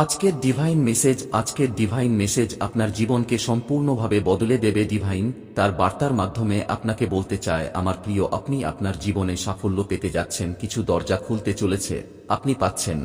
আজকের divine message আজকের divine message আপনার জীবনকে সম্পূর্ণভাবে বদলে দেবে ডিভাইন তার বার্তার মাধ্যমে আপনাকে বলতে চায়, আমার প্রিয়, আপনি আপনার জীবনে সাফল্য পেতে যাচ্ছেন, কিছু দরজা খুলতে চলেছে, আপনি পাচ্ছেন।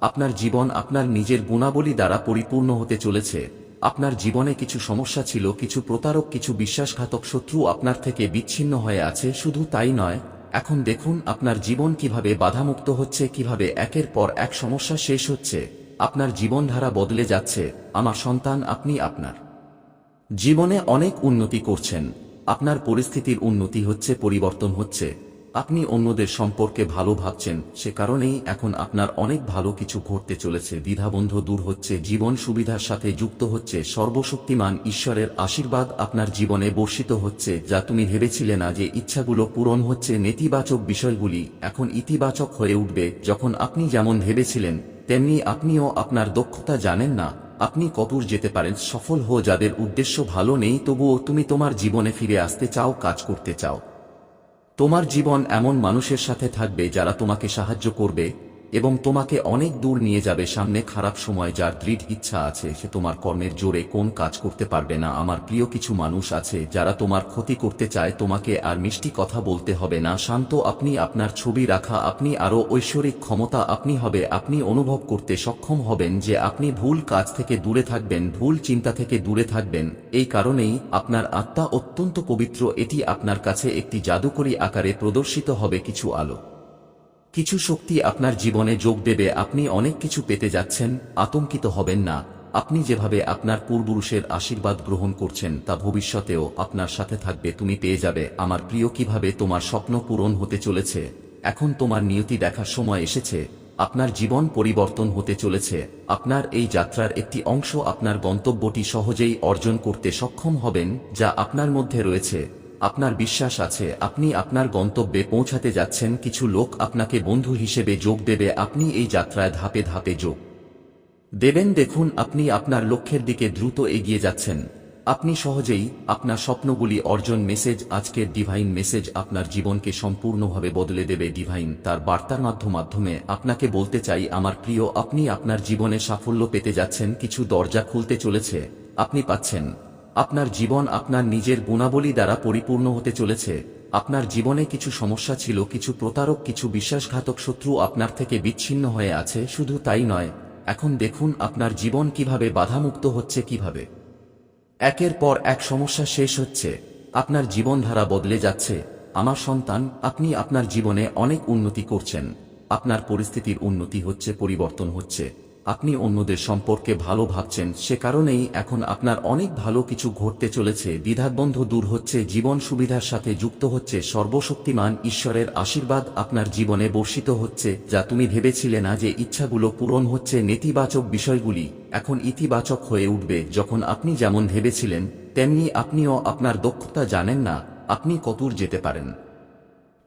আপনার জীবন আপনার নিজের গুণাবলী দ্বারা পরিপূর্ণ হতে চলেছে। আপনার জীবনে কিছু সমস্যা ছিল, কিছু প্রতারক, কিছু বিশ্বাসঘাতক শত্রু আপনার থেকে বিচ্ছিন্ন হয়ে আছে, শুধু তাই নয়, এখন দেখুন আপনার জীবন কীভাবে বাধামুক্ত হচ্ছে, কীভাবে একের পর এক সমস্যা শেষ হচ্ছে। আপনার জীবনধারা বদলে যাচ্ছে, আমার সন্তান আপনি আপনার। জীবনে অনেক উন্নতি করছেন, আপনার পরিস্থিতির উন্নতি হচ্ছে, পরিবর্তন হচ্ছে, আপনি অন্যদের সম্পর্কে ভালো ভাবছেন, সে কারণেই এখন আপনার অনেক ভালো কিছু ঘটতে চলেছে, দ্বিধাবন্ধ দূর হচ্ছে, জীবন সুবিধার সাথে যুক্ত হচ্ছে, সর্বশক্তিমান ঈশ্বরের আশীর্বাদ আপনার জীবনে বর্ষিত হচ্ছে, যা তুমি ভেবেছিলে না যে ইচ্ছাগুলো পূরণ হচ্ছে, নেতিবাচক বিষয়গুলি এখন ইতিবাচক হয়ে উঠবে, যখন আপনি যেমন ভেবেছিলেন তেমনি আপনিও আপনার দক্ষতা জানেন না, আপনি কতুর যেতে পারেন, সফল হো যাদের উদ্দেশ্য ভালো নেই, তবুও তুমি তোমার জীবনে ফিরে আসতে চাও, কাজ করতে চাও। তোমার জীবন এমন মানুষের সাথে থাকবে যারা তোমাকে সাহায্য করবে এবং তোমাকে অনেক দূর নিয়ে যাবে সামনে খারাপ সময় যার দৃঢ় ইচ্ছা আছে, সে তোমার কর্মের জোরে কোন কাজ করতে পারবে না। আমার প্রিয় কিছু মানুষ আছে, যারা তোমার ক্ষতি করতে চায়, তোমাকে আর মিষ্টি কথা বলতে হবে না। শান্ত, আপনি আপনার ছবি রাখা, আপনি আরও ঐশ্বরিক ক্ষমতা, আপনি হবে, আপনি অনুভব করতে সক্ষম হবেন যে আপনি ভুল কাজ থেকে দূরে থাকবেন, ভুল চিন্তা থেকে দূরে থাকবেন। এই কারণেই আপনার আত্মা অত্যন্ত পবিত্র। এটি আপনার কাছে একটি জাদুকরী আকারে প্রদর্শিত হবে কিছু আলো। কিছু শক্তি আপনার জীবনে যোগ দেবে, আপনি অনেক কিছু পেতে যাচ্ছেন, আতঙ্কিত হবেন না। আপনি যেভাবে আপনার পূর্বপুরুষের আশীর্বাদ গ্রহণ করছেন, তা ভবিষ্যতেও আপনার সাথে থাকবে, তুমি পেয়ে যাবে। আমার প্রিয়, কীভাবে তোমার স্বপ্ন পূরণ হতে চলেছে? এখন তোমার নিয়তি দেখার সময় এসেছে। আপনার জীবন পরিবর্তন হতে চলেছে। আপনার এই যাত্রার একটি অংশ আপনার গন্তব্যটি সহজেই অর্জন করতে সক্ষম হবেন, যা আপনার মধ্যে রয়েছে। আপনার বিশ্বাস আছে, আপনি আপনার গন্তব্যে পৌঁছাতে যাচ্ছেন, কিছু লোক আপনাকে বন্ধু হিসেবে যোগ দেবে, আপনি এই যাত্রায় ধাপে ধাপে যোগ দেবেন। দেখুন, আপনি আপনার লক্ষ্যের দিকে দ্রুত এগিয়ে যাচ্ছেন। আপনি সহজেই আপনার স্বপ্নগুলি অর্জন মেসেজ, আজকের ডিভাইন মেসেজ আপনার জীবনকে সম্পূর্ণভাবে বদলে দেবে। ডিভাইন তার বার্তার মাধ্যম মাধ্যমে আপনাকে বলতে চাই, আমার প্রিয়, আপনি আপনার জীবনে সাফল্য পেতে যাচ্ছেন, কিছু দরজা খুলতে চলেছে, আপনি পাচ্ছেন। আপনার জীবন আপনার নিজের গুণাবলী দ্বারা পরিপূর্ণ হতে চলেছে। আপনার জীবনে কিছু সমস্যা ছিল, কিছু প্রতারক, কিছু বিশ্বাসঘাতক শত্রু আপনার থেকে বিচ্ছিন্ন হয়ে আছে, শুধু তাই নয়। এখন দেখুন আপনার জীবন কীভাবে বাধামুক্ত হচ্ছে কীভাবে। একের পর এক সমস্যা শেষ হচ্ছে। আপনার জীবনধারা বদলে যাচ্ছে। আমার সন্তান, আপনি আপনার জীবনে অনেক উন্নতি করছেন। আপনার পরিস্থিতির উন্নতি হচ্ছে, পরিবর্তন হচ্ছে। আপনি অন্যদের সম্পর্কে ভালো ভাবছেন, সে কারণেই এখন আপনার অনেক ভালো কিছু ঘটতে চলেছে। দ্বিধাদ্বন্দ্ব দূর হচ্ছে, জীবন সুবিধার সাথে যুক্ত হচ্ছে, সর্বশক্তিমান ঈশ্বরের আশীর্বাদ আপনার জীবনে বর্ষিত হচ্ছে, যা তুমি ভেবেছিলে না যে ইচ্ছাগুলো পূরণ হচ্ছে নেতিবাচক বিষয়গুলি এখন ইতিবাচক হয়ে উঠবে। যখন আপনি যেমন ভেবেছিলেন, তেমনি আপনিও আপনার দক্ষতা জানেন না, আপনি কতদূর যেতে পারেন।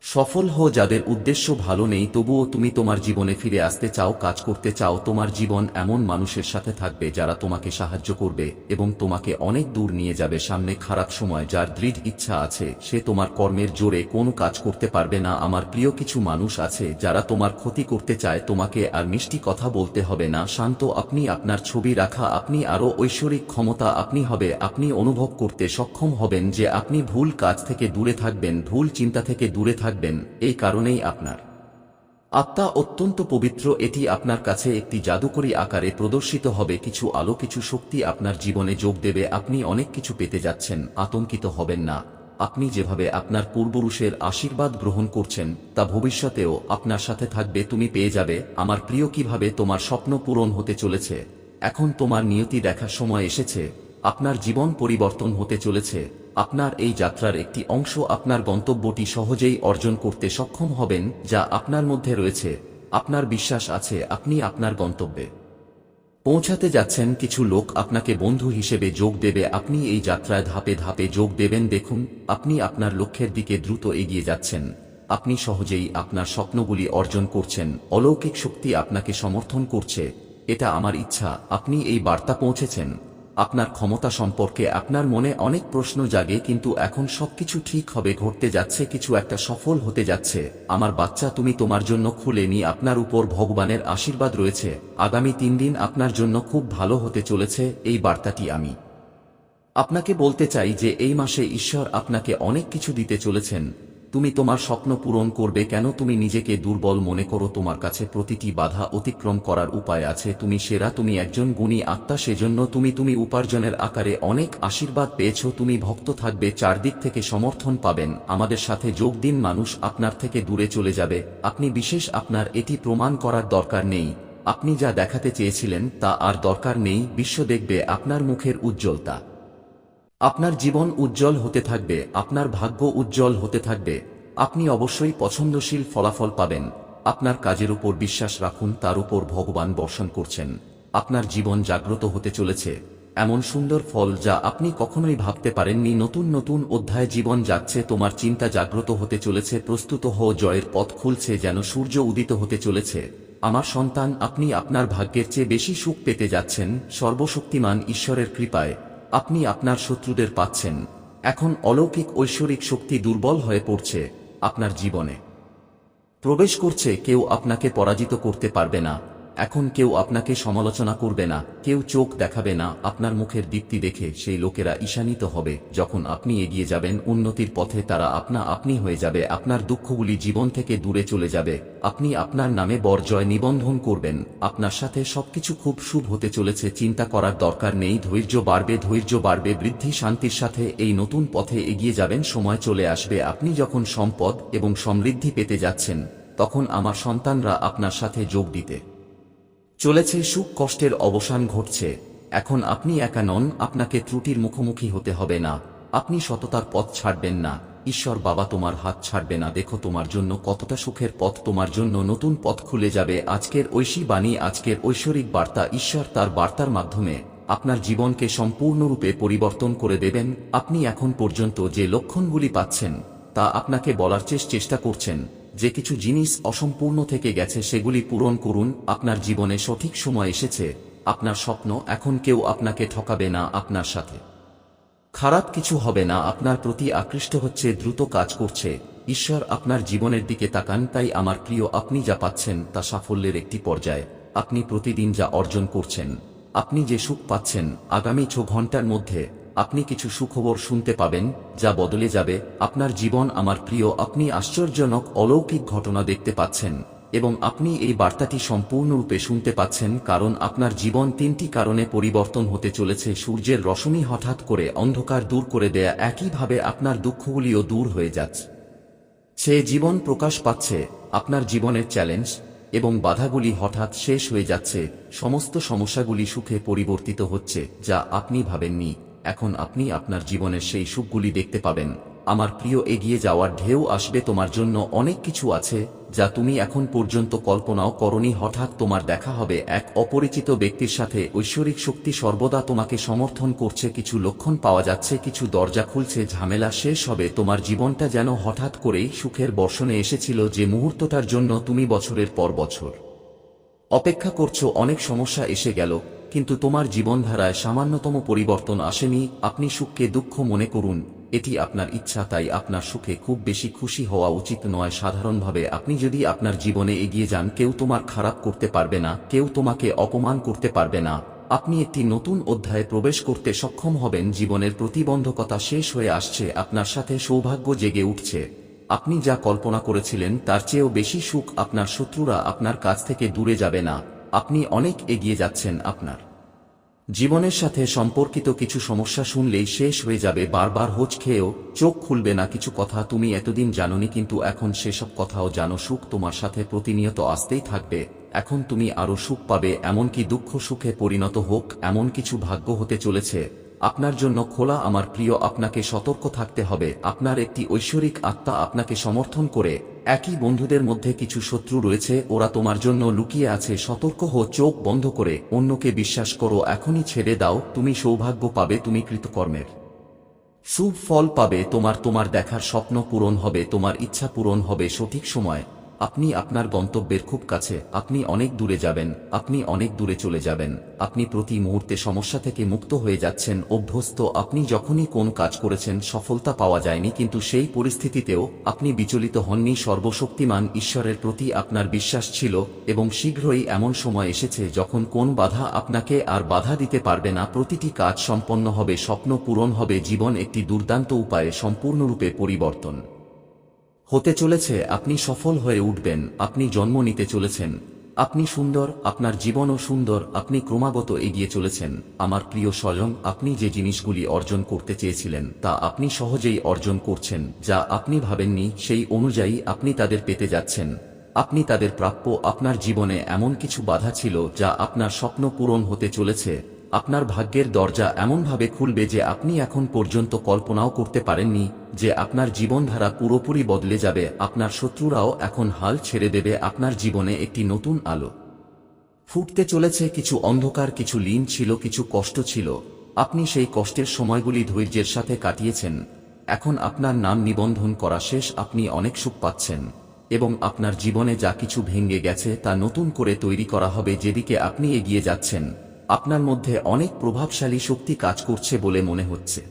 সফল হও যাদের উদ্দেশ্য ভালো নেই, তবুও তুমি তোমার জীবনে ফিরে আসতে চাও, কাজ করতে চাও। তোমার জীবন এমন মানুষের সাথে থাকবে যারা তোমাকে সাহায্য করবে এবং তোমাকে অনেক দূর নিয়ে যাবে। সামনে খারাপ সময়, যার দৃঢ় ইচ্ছা আছে, সে তোমার কর্মের জোরে কোনো কাজ করতে পারবে না। আমার প্রিয় কিছু মানুষ আছে যারা তোমার ক্ষতি করতে চায়, তোমাকে আর মিষ্টি কথা বলতে হবে না। শান্ত, আপনি আপনার ছবি রাখা, আপনি আরও ঐশ্বরিক ক্ষমতা, আপনি হবে, আপনি অনুভব করতে সক্ষম হবেন যে আপনি ভুল কাজ থেকে দূরে থাকবেন, ভুল চিন্তা থেকে দূরে থাকবেন। এই কারণেই আপনার। আত্মা অত্যন্ত পবিত্র, এটি আপনার কাছে একটি জাদুকরী আকারে প্রদর্শিত হবে, কিছু আলো, কিছু শক্তি আপনার জীবনে যোগ দেবে, আপনি অনেক কিছু পেতে যাচ্ছেন, আতঙ্কিত হবেন না। আপনি যেভাবে আপনার পূর্বপুরুষের আশীর্বাদ গ্রহণ করছেন, তা ভবিষ্যতেও আপনার সাথে থাকবে, তুমি পেয়ে যাবে, আমার প্রিয় কীভাবে তোমার স্বপ্ন পূরণ হতে চলেছে। এখন তোমার নিয়তি দেখার সময় এসেছে। আপনার জীবন পরিবর্তন হতে চলেছে। আপনার এই যাত্রার একটি অংশ আপনার গন্তব্যটি সহজেই অর্জন করতে সক্ষম হবেন, যা আপনার মধ্যে রয়েছে। আপনার বিশ্বাস আছে, আপনি আপনার গন্তব্যে পৌঁছাতে যাচ্ছেন। কিছু লোক আপনাকে বন্ধু হিসেবে যোগ দেবে। আপনি এই যাত্রায় ধাপে ধাপে যোগ দেবেন। দেখুন, আপনি আপনার লক্ষ্যের দিকে দ্রুত এগিয়ে যাচ্ছেন। আপনি সহজেই আপনার স্বপ্নগুলি অর্জন করছেন। অলৌকিক শক্তি আপনাকে সমর্থন করছে। এটা আমার ইচ্ছা। আপনি এই বার্তা পৌঁছেছেন। আপনার ক্ষমতা সম্পর্কে আপনার মনে অনেক প্রশ্ন জাগে, কিন্তু এখন সবকিছু ঠিক হবে, ঘটতে যাচ্ছে, কিছু একটা সফল হতে যাচ্ছে। আমার বাচ্চা, তুমি তোমার জন্য খুলে নি আপনার উপর ভগবানের আশীর্বাদ রয়েছে। আগামী তিন দিন আপনার জন্য খুব ভালো হতে চলেছে, এই বার্তাটি আমি। আপনাকে বলতে চাই যে, এই মাসে ঈশ্বর আপনাকে অনেক কিছু দিতে চলেছেন। তুমি তোমার স্বপ্ন পূরণ করবে কেন? তুমি নিজেকে দুর্বল মনে করো। তোমার কাছে প্রতিটি বাধা অতিক্রম করার উপায় আছে। তুমি সেরা, তুমি একজন গুণী আত্মা, সেজন্য তুমি তুমি উপার্জনের আকারে অনেক আশীর্বাদ পেয়েছ। তুমি ভক্ত থাকবে, চারদিক থেকে সমর্থন পাবেন। আমাদের সাথে যোগ দিন, মানুষ আপনার থেকে দূরে চলে যাবে। আপনি বিশেষ, আপনার এটি প্রমাণ করার দরকার নেই। আপনি যা দেখাতে চেয়েছিলেন তা আর দরকার নেই। বিশ্ব দেখবে আপনার মুখের উজ্জ্বলতা। আপনার জীবন উজ্জ্বল হতে থাকবে, আপনার ভাগ্য উজ্জ্বল হতে থাকবে, আপনি অবশ্যই পছন্দশীল ফলাফল পাবেন, আপনার কাজের উপর বিশ্বাস রাখুন, তার উপর ভগবান বর্ষণ করছেন, আপনার জীবন জাগ্রত হতে চলেছে, এমন সুন্দর ফল যা আপনি কখনোই ভাবতে পারেননি, নতুন নতুন অধ্যায় জীবন যাচ্ছে, তোমার চিন্তা জাগ্রত হতে চলেছে, প্রস্তুত হও, জয়ের পথ খুলছে, যেন সূর্য উদিত হতে চলেছে, আমার সন্তান, আপনি আপনার ভাগ্যের চেয়ে বেশি সুখ পেতে যাচ্ছেন, সর্বশক্তিমান ঈশ্বরের কৃপায় আপনি আপনার শত্রুদের পাচ্ছেন। এখন অলৌকিক ঐশ্বরিক শক্তি দুর্বল হয়ে পড়ছে আপনার জীবনে। প্রবেশ করছে, কেউ আপনাকে পরাজিত করতে পারবে না। এখন কেউ আপনাকে সমালোচনা করবে না, কেউ চোখ দেখাবে না, আপনার মুখের দীপ্তি দেখে সেই লোকেরা ঈশানিত হবে, যখন আপনি এগিয়ে যাবেন, উন্নতির পথে তারা আপনা আপনি হয়ে যাবে, আপনার দুঃখগুলি জীবন থেকে দূরে চলে যাবে, আপনি আপনার নামে বরজয় নিবন্ধন করবেন, আপনার সাথে সবকিছু খুব শুভ হতে চলেছে, চিন্তা করার দরকার নেই, ধৈর্য বাড়বে ধৈর্য বাড়বে, বৃদ্ধি শান্তির সাথে এই নতুন পথে এগিয়ে যাবেন, সময় চলে আসবে, আপনি যখন সম্পদ এবং সমৃদ্ধি পেতে যাচ্ছেন, তখন আমার সন্তানরা আপনার সাথে যোগ দিতে। চলেছে সুখ কষ্টের অবসান ঘটছে। এখন আপনি একা নন, আপনাকে ত্রুটির মুখোমুখি হতে হবে না। আপনি সততার পথ ছাড়বেন না। ঈশ্বর বাবা তোমার হাত ছাড়বে না। দেখো তোমার জন্য কতটা সুখের পথ, তোমার জন্য নতুন পথ খুলে যাবে। আজকের ঐশী বাণী, আজকের ঐশ্বরিক বার্তা ঈশ্বর তার বার্তার মাধ্যমে আপনার জীবনকে সম্পূর্ণরূপে পরিবর্তন করে দেবেন। আপনি এখন পর্যন্ত যে লক্ষণগুলি পাচ্ছেন, তা আপনাকে বলার চেষ্টা করছেন। যে কিছু জিনিস অসম্পূর্ণ থেকে গেছে সেগুলি পূরণ করুন, আপনার জীবনে সঠিক সময় এসেছে, আপনার স্বপ্ন এখন কেউ আপনাকে ঠকাবে না আপনার সাথে। খারাপ কিছু হবে না, আপনার প্রতি আকৃষ্ট হচ্ছে, দ্রুত কাজ করছে, ঈশ্বর আপনার জীবনের দিকে তাকান, তাই আমার প্রিয়, আপনি যা পাচ্ছেন তা সাফল্যের একটি পর্যায়ে, আপনি প্রতিদিন যা অর্জন করছেন, আপনি যে সুখ পাচ্ছেন, আগামী ছ ঘণ্টার মধ্যে আপনি কিছু সুখবর শুনতে পাবেন, যা বদলে যাবে, আপনার জীবন আমার প্রিয়, আপনি আশ্চর্যজনক, অলৌকিক ঘটনা দেখতে পাচ্ছেন, এবং আপনি এই বার্তাটি সম্পূর্ণরূপে শুনতে পাচ্ছেন, কারণ আপনার জীবন তিনটি কারণে পরিবর্তন হতে চলেছে, সূর্যের রশ্মি হঠাৎ করে অন্ধকার দূর করে দেয়া একইভাবে আপনার দুঃখগুলিও দূর হয়ে যাচ্ছে। সে জীবন প্রকাশ পাচ্ছে, আপনার জীবনের চ্যালেঞ্জ, এবং বাধাগুলি হঠাৎ শেষ হয়ে যাচ্ছে, সমস্ত সমস্যাগুলি সুখে পরিবর্তিত হচ্ছে, যা আপনি ভাবেননি। এখন আপনি আপনার জীবনের সেই সুখগুলি দেখতে পাবেন। আমার প্রিয় এগিয়ে যাওয়ার ঢেউ আসবে তোমার জন্য অনেক কিছু আছে, যা তুমি এখন পর্যন্ত কল্পনাও করনি। হঠাৎ তোমার দেখা হবে এক অপরিচিত ব্যক্তির সাথে। ঐশ্বরিক শক্তি সর্বদা তোমাকে সমর্থন করছে। কিছু লক্ষণ পাওয়া যাচ্ছে, কিছু দরজা খুলছে, ঝামেলা শেষ হবে। তোমার জীবনটা যেন হঠাৎ করেই সুখের বর্ষণে এসেছিল যে মুহূর্তটার জন্য তুমি বছরের পর বছর। অপেক্ষা করছ, অনেক সমস্যা এসে গেল, কিন্তু তোমার জীবনধারায় সামান্যতম পরিবর্তন আসেনি, আপনি সুখকে দুঃখ মনে করুন, এটি আপনার ইচ্ছা, তাই আপনার সুখে খুব বেশি খুশি হওয়া উচিত নয়। সাধারণভাবে আপনি যদি আপনার জীবনে এগিয়ে যান, কেউ তোমার খারাপ করতে পারবে না, কেউ তোমাকে অপমান করতে পারবে না। আপনি একটি নতুন অধ্যায়ে প্রবেশ করতে সক্ষম হবেন, জীবনের প্রতিবন্ধকতা শেষ হয়ে আসছে, আপনার সাথে সৌভাগ্য জেগে উঠছে। আপনি যা কল্পনা করেছিলেন তার চেয়েও বেশি সুখ আপনার শত্রুরা আপনার কাছ থেকে দূরে যাবে না। আপনি অনেক এগিয়ে যাচ্ছেন আপনার। জীবনের সাথে সম্পর্কিত কিছু সমস্যা শুনলেই শেষ হয়ে যাবে বারবার হোচ খেয়েও চোখ খুলবে না কিছু কথা তুমি এতদিন জানোনি কিন্তু এখন সেসব কথাও জানো সুখ তোমার সাথে প্রতিনিয়ত আসতেই থাকবে। এখন তুমি আরও সুখ পাবে এমনকি দুঃখ সুখে পরিণত হোক এমন কিছু ভাগ্য হতে চলেছে। আপনার জন্য খোলা আমার প্রিয়, আপনাকে সতর্ক থাকতে হবে। আপনার একটি ঐশ্বরিক আত্মা আপনাকে সমর্থন করে। একই বন্ধুদের মধ্যে কিছু শত্রু রয়েছে, ওরা তোমার জন্য লুকিয়ে আছে। সতর্ক হো চোখ বন্ধ করে। অন্যকে বিশ্বাস করো, এখনই ছেড়ে দাও। তুমি সৌভাগ্য পাবে, তুমি কৃতকর্মের সুফল পাবে। তোমার তোমার দেখার স্বপ্ন পূরণ হবে, তোমার ইচ্ছা পূরণ হবে সঠিক সময়। আপনি আপনার গন্তব্যের খুব কাছে, আপনি অনেক দূরে যাবেন, আপনি অনেক দূরে চলে যাবেন, আপনি প্রতি মুহূর্তে সমস্যা থেকে মুক্ত হয়ে যাচ্ছেন, অভ্যস্ত, আপনি যখনই কোন কাজ করেছেন, সফলতা পাওয়া যায়নি, কিন্তু সেই পরিস্থিতিতেও আপনি বিচলিত হননি, সর্বশক্তিমান ঈশ্বরের প্রতি আপনার বিশ্বাস ছিল, এবং শীঘ্রই এমন সময় এসেছে যখন কোন বাধা আপনাকে আর বাধা দিতে পারবে না, প্রতিটি কাজ সম্পন্ন হবে, স্বপ্ন পূরণ হবে, জীবন একটি দুর্দান্ত উপায়ে সম্পূর্ণরূপে পরিবর্তন। হতে চলেছে, আপনি সফল হয়ে উঠবেন, আপনি জন্ম নিতে চলেছেন, আপনি সুন্দর, আপনার জীবনও সুন্দর, আপনি ক্রমাগত এগিয়ে চলেছেন, আমার প্রিয় স্বয়ং, আপনি যে জিনিসগুলি অর্জন করতে চেয়েছিলেন, তা আপনি সহজেই অর্জন করছেন, যা আপনি ভাবেননি, সেই অনুযায়ী আপনি তাদের পেতে যাচ্ছেন, আপনি তাদের প্রাপ্য, আপনার জীবনে এমন কিছু বাধা ছিল, যা আপনার স্বপ্ন পূরণ হতে চলেছে আপনার ভাগ্যের দরজা এমনভাবে খুলবে যে আপনি এখন পর্যন্ত কল্পনাও করতে পারেননি যে আপনার জীবনধারা পুরোপুরি বদলে যাবে, আপনার শত্রুরাও এখন হাল ছেড়ে দেবে, আপনার জীবনে একটি নতুন আলো। ফুটতে চলেছে কিছু অন্ধকার, কিছু লীন ছিল, কিছু কষ্ট ছিল। আপনি সেই কষ্টের সময়গুলি ধৈর্যের সাথে কাটিয়েছেন। এখন আপনার নাম নিবন্ধন করা শেষ, আপনি অনেক সুখ পাচ্ছেন। এবং আপনার জীবনে যা কিছু ভেঙে গেছে তা নতুন করে তৈরি করা হবে যেদিকে আপনি এগিয়ে যাচ্ছেন। আপনার মধ্যে অনেক প্রভাবশালী শক্তি কাজ করছে বলে মনে হচ্ছে।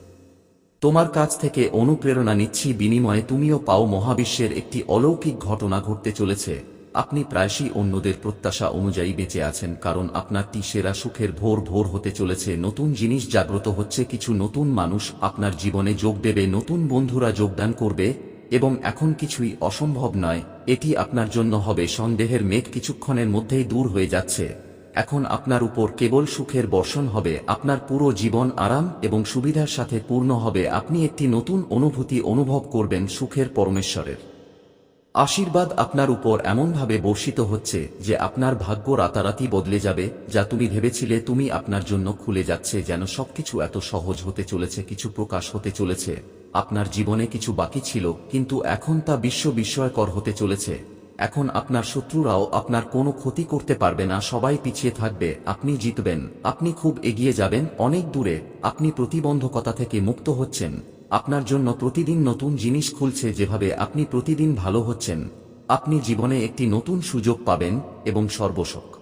তোমার কাছ থেকে অনুপ্রেরণা নিচ্ছি বিনিময়ে তুমিও পাও মহাবিশ্বের একটি অলৌকিক ঘটনা ঘটতে চলেছে। আপনি প্রায়শই অন্যদের প্রত্যাশা অনুযায়ী বেঁচে আছেন কারণ আপনারটি সেরা সুখের ভোর ভোর হতে চলেছে। নতুন জিনিস জাগ্রত হচ্ছে কিছু নতুন মানুষ আপনার জীবনে যোগ দেবে, নতুন বন্ধুরা যোগদান করবে এবং এখন কিছুই অসম্ভব নয়, এটি আপনার জন্য হবে। সন্দেহের মেঘ কিছুক্ষণের মধ্যেই দূর হয়ে যাচ্ছে। এখন আপনার উপর কেবল সুখের বর্ষণ হবে, আপনার পুরো জীবন আরাম এবং সুবিধার সাথে পূর্ণ হবে, আপনি একটি নতুন অনুভূতি অনুভব করবেন সুখের পরমেশ্বরের। আশীর্বাদ আপনার উপর এমনভাবে বর্ষিত হচ্ছে যে আপনার ভাগ্য রাতারাতি বদলে যাবে, যা তুমি ভেবেছিলে তুমি আপনার জন্য খুলে যাচ্ছে যেন সবকিছু এত সহজ হতে চলেছে, কিছু প্রকাশ হতে চলেছে, আপনার জীবনে কিছু বাকি ছিল, কিন্তু এখন তা বিশ্ব বিস্ময়কর হতে চলেছে। এখন আপনার শত্রুরাও আপনার কোনো ক্ষতি করতে পারবে না, সবাই পিছিয়ে থাকবে, আপনি জিতবেন, আপনি খুব এগিয়ে যাবেন, অনেক দূরে, আপনি প্রতিবন্ধকতা থেকে মুক্ত হচ্ছেন, আপনার জন্য প্রতিদিন নতুন জিনিস খুলছে যেভাবে আপনি প্রতিদিন ভালো হচ্ছেন, আপনি জীবনে একটি নতুন সুযোগ পাবেন এবং সর্বশক।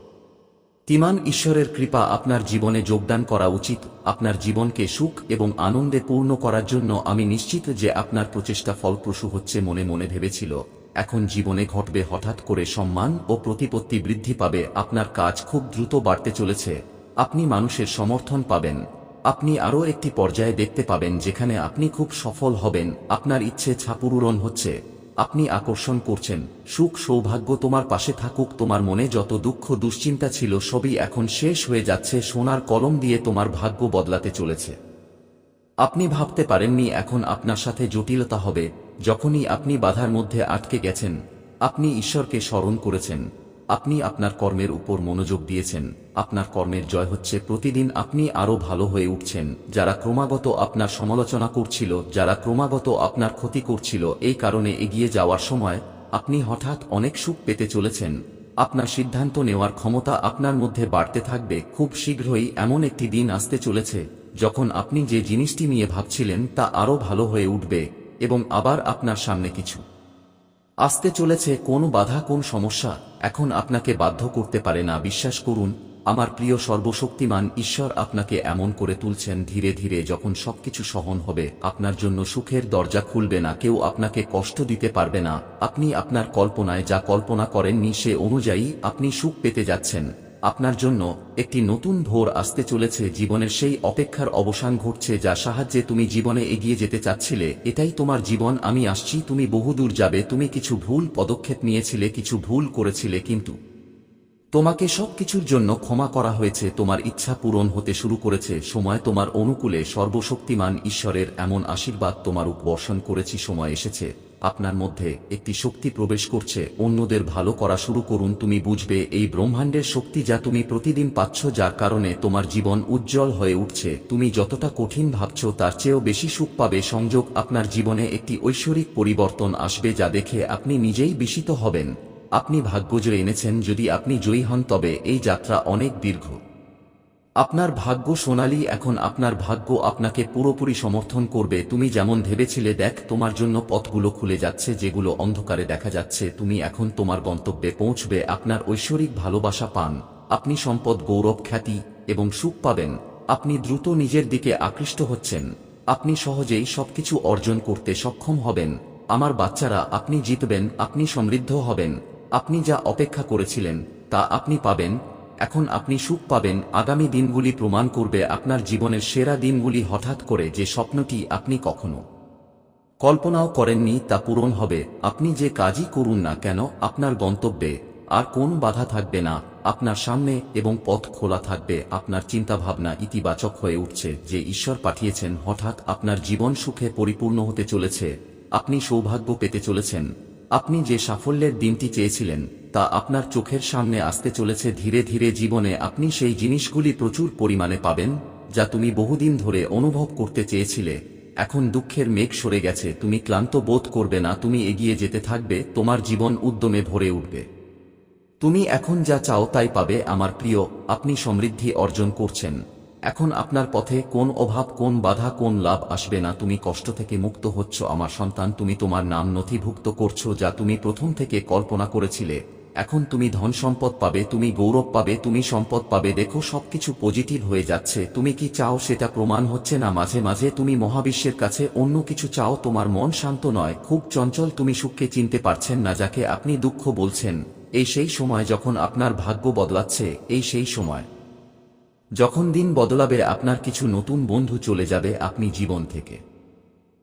তিমান ঈশ্বরের কৃপা আপনার জীবনে যোগদান করা উচিত, আপনার জীবনকে সুখ এবং আনন্দে পূর্ণ করার জন্য আমি নিশ্চিত যে আপনার প্রচেষ্টা ফলপ্রসূ হচ্ছে মনে মনে ভেবেছিল। এখন জীবনে ঘটবে হঠাৎ করে সম্মান ও প্রতিপত্তি বৃদ্ধি পাবে, আপনার কাজ খুব দ্রুত বাড়তে চলেছে, আপনি মানুষের সমর্থন পাবেন, আপনি আরও একটি পর্যায়ে দেখতে পাবেন যেখানে আপনি খুব সফল হবেন, আপনার ইচ্ছে ছাপুরূরণ হচ্ছে, আপনি আকর্ষণ করছেন, সুখ সৌভাগ্য তোমার পাশে থাকুক, তোমার মনে যত দুঃখ দুশ্চিন্তা ছিল সবই এখন শেষ হয়ে যাচ্ছে, সোনার কলম দিয়ে তোমার ভাগ্য বদলাতে চলেছে। আপনি ভাবতে পারেননি এখন আপনার সাথে জটিলতা হবে যখনই আপনি বাধার মধ্যে আটকে গেছেন, আপনি ঈশ্বরকে স্মরণ করেছেন। আপনি আপনার কর্মের উপর মনোযোগ দিয়েছেন। আপনার কর্মের জয় হচ্ছে প্রতিদিন আপনি আরও ভালো হয়ে উঠছেন। যারা ক্রমাগত আপনার সমালোচনা করছিল, যারা ক্রমাগত আপনার ক্ষতি করছিল, এই কারণে এগিয়ে যাওয়ার সময় আপনি হঠাৎ অনেক সুখ পেতে চলেছেন। আপনার সিদ্ধান্ত নেওয়ার ক্ষমতা আপনার মধ্যে বাড়তে থাকবে। খুব শীঘ্রই এমন একটি দিন আসতে চলেছে, যখন আপনি যে জিনিসটি নিয়ে ভাবছিলেন তা আরও ভালো হয়ে উঠবে। এবং আবার আপনার সামনে কিছু। আসতে চলেছে কোন বাধা, কোন সমস্যা, এখন আপনাকে বাধ্য করতে পারে না। বিশ্বাস করুন, আমার প্রিয় সর্বশক্তিমান ঈশ্বর আপনাকে এমন করে তুলছেন ধীরে ধীরে যখন সবকিছু সহন হবে। আপনার জন্য সুখের দরজা খুলবে না, কেউ আপনাকে কষ্ট দিতে পারবে না। আপনি আপনার কল্পনায় যা কল্পনা করেননি সে অনুযায়ী আপনি সুখ পেতে যাচ্ছেন। আপনার জন্য একটি নতুন ভোর আসতে চলেছে, জীবনের সেই অপেক্ষার অবসান ঘটছে যা সাহায্যে তুমি জীবনে এগিয়ে যেতে চাচ্ছিলে। এটাই তোমার জীবন, আমি আসছি, তুমি বহুদূর যাবে, তুমি কিছু ভুল পদক্ষেপ নিয়েছিলে, কিছু ভুল করেছিলে, কিন্তু তোমাকে সবকিছুর জন্য ক্ষমা করা হয়েছে, তোমার ইচ্ছা পূরণ হতে শুরু করেছে, সময় তোমার অনুকূলে সর্বশক্তিমান ঈশ্বরের এমন আশীর্বাদ তোমার উপবর্ষণ করেছি, সময় এসেছে। আপনার মধ্যে একটি শক্তি প্রবেশ করছে, অন্যদের ভালো করা শুরু করুন। তুমি বুঝবে এই ব্রহ্মাণ্ডের শক্তি যা তুমি প্রতিদিন পাচ্ছ, যার কারণে তোমার জীবন উজ্জ্বল হয়ে উঠছে। তুমি যতটা কঠিন ভাবছ, তার চেয়েও বেশি সুখ পাবে। সংযোগ আপনার জীবনে একটি ঐশ্বরিক পরিবর্তন আসবে যা দেখে আপনি নিজেই বিস্মিত হবেন। আপনি ভাগ্যজয় এনেছেন যদি আপনি জয়ী হন, তবে এই যাত্রা অনেক দীর্ঘ। আপনার ভাগ্য সোনালি, এখন আপনার ভাগ্য আপনাকে পুরোপুরি সমর্থন করবে। তুমি যেমন ভেবেছিলে, দেখ, তোমার জন্য পথগুলো খুলে যাচ্ছে, যেগুলো অন্ধকারে দেখা যাচ্ছে। তুমি এখন তোমার গন্তব্যে পৌঁছবে, আপনার ঐশ্বরিক ভালোবাসা পান। আপনি সম্পদ, গৌরব, খ্যাতি এবং সুখ পাবেন। আপনি দ্রুত নিজের দিকে আকৃষ্ট হচ্ছেন। আপনি সহজেই সবকিছু অর্জন করতে সক্ষম হবেন। আমার বাচ্চারা, আপনি জিতবেন, আপনি সমৃদ্ধ হবেন। আপনি যা অপেক্ষা করেছিলেন, তা আপনি পাবেন। এখন আপনি সুখ পাবেন, আগামী দিনগুলি প্রমাণ করবে আপনার জীবনের সেরা দিনগুলি হঠাৎ করে যে স্বপ্নটি আপনি কখনো কল্পনাও করেননি তা পূরণ হবে, আপনি যে কাজই করুন না কেন, আপনার গন্তব্যে আর কোন বাধা থাকবে না, আপনার সামনে এবং পথ খোলা থাকবে, আপনার চিন্তাভাবনা ইতিবাচক হয়ে উঠছে, যে ঈশ্বর পাঠিয়েছেন হঠাৎ আপনার জীবন সুখে পরিপূর্ণ হতে চলেছে, আপনি সৌভাগ্য পেতে চলেছেন, আপনি যে সাফল্যের দিনটি চেয়েছিলেন তা আপনার চোখের সামনে আসতে চলেছে ধীরে ধীরে জীবনে আপনি সেই জিনিসগুলি প্রচুর পরিমাণে পাবেন, যা তুমি বহুদিন ধরে অনুভব করতে চেয়েছিলে। এখন দুঃখের মেঘ সরে গেছে, তুমি ক্লান্ত বোধ করবে না, তুমি এগিয়ে যেতে থাকবে, তোমার জীবন উদ্যমে ভরে উঠবে। তুমি এখন যা চাও তাই পাবে, আমার প্রিয়, আপনি সমৃদ্ধি অর্জন করছেন। এখন আপনার পথে কোন অভাব, কোন বাধা, কোন লাভ আসবে না, তুমি কষ্ট থেকে মুক্ত হচ্ছ, আমার সন্তান, তুমি তোমার নাম নথিভুক্ত করছ, যা তুমি প্রথম থেকে কল্পনা করেছিলে। এখন তুমি ধন সম্পদ পাবে, তুমি গৌরব পাবে, তুমি সম্পদ পাবে। দেখো, সবকিছু পজিটিভ হয়ে যাচ্ছে। তুমি কি চাও সেটা প্রমাণ হচ্ছে না? মাঝে মাঝে তুমি মহাবিশ্বের কাছে অন্য কিছু চাও, তোমার মন শান্ত নয়। খুব চঞ্চল তুমি সুখকে চিনতে পারছেন না, যাকে আপনি দুঃখ বলছেন। এই সেই সময় যখন আপনার ভাগ্য বদলাচ্ছে, এই সেই সময়। যখন দিন বদলাবে, আপনার কিছু নতুন বন্ধু চলে যাবে, আপনি জীবন থেকে।